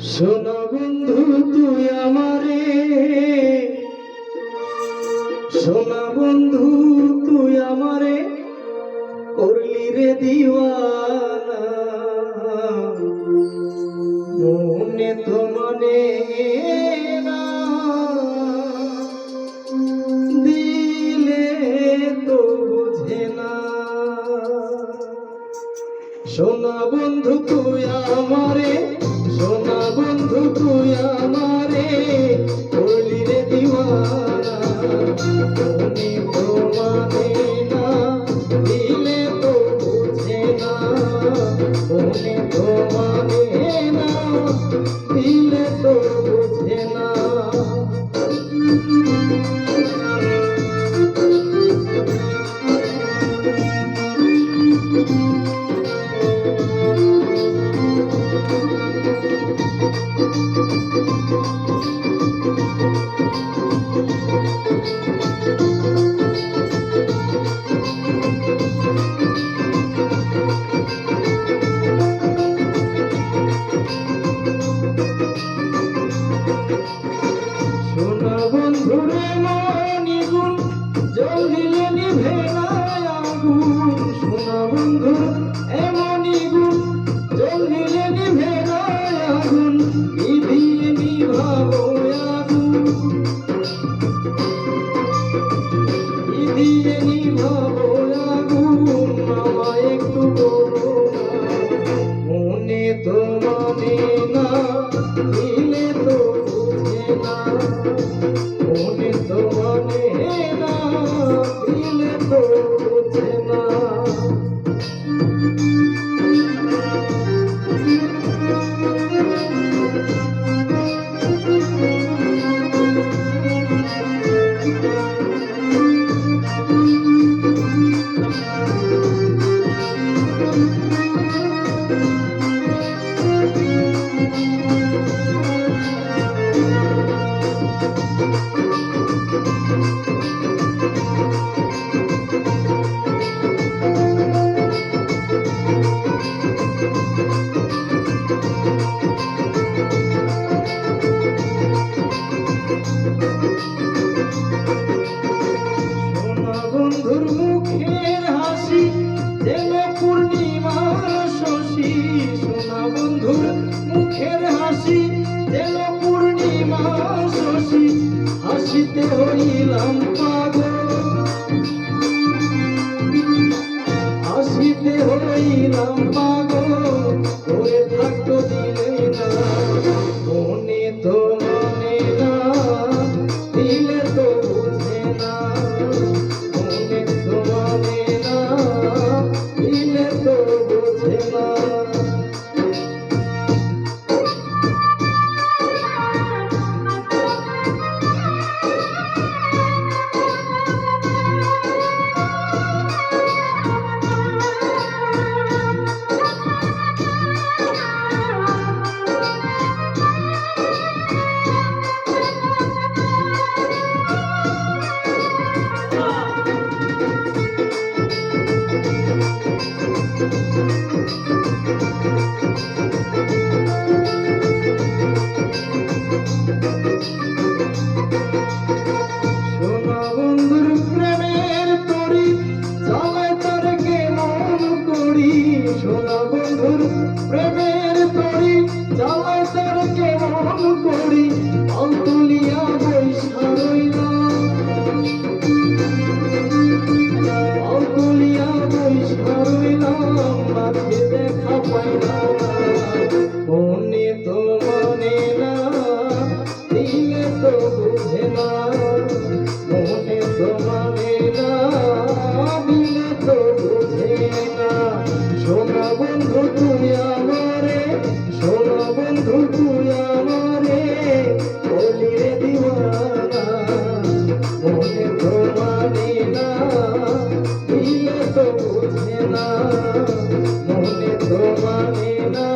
শোনো বন্ধু, তুই আমারে। শোনা বন্ধু, তুই আমারে। করলি রে দিওয়ানা। মনে তো মনে দিলে তো বুঝে না। শোনা বন্ধু, তুই আমারে। সোনা বন্ধু তুই আমারে করলি রে Oh, বন্ধুর প্রেমের তরি জ্বালা তার কেমন করি? অন্তলিয়া বৈশা রইলা। অন্তলিয়া বৈশা রইলা, মাঝে দেখা পাই না। মনে তো মনে না, দিলে তো বুঝে না। মনে তো মানে না, দিলে তো মনে তো না।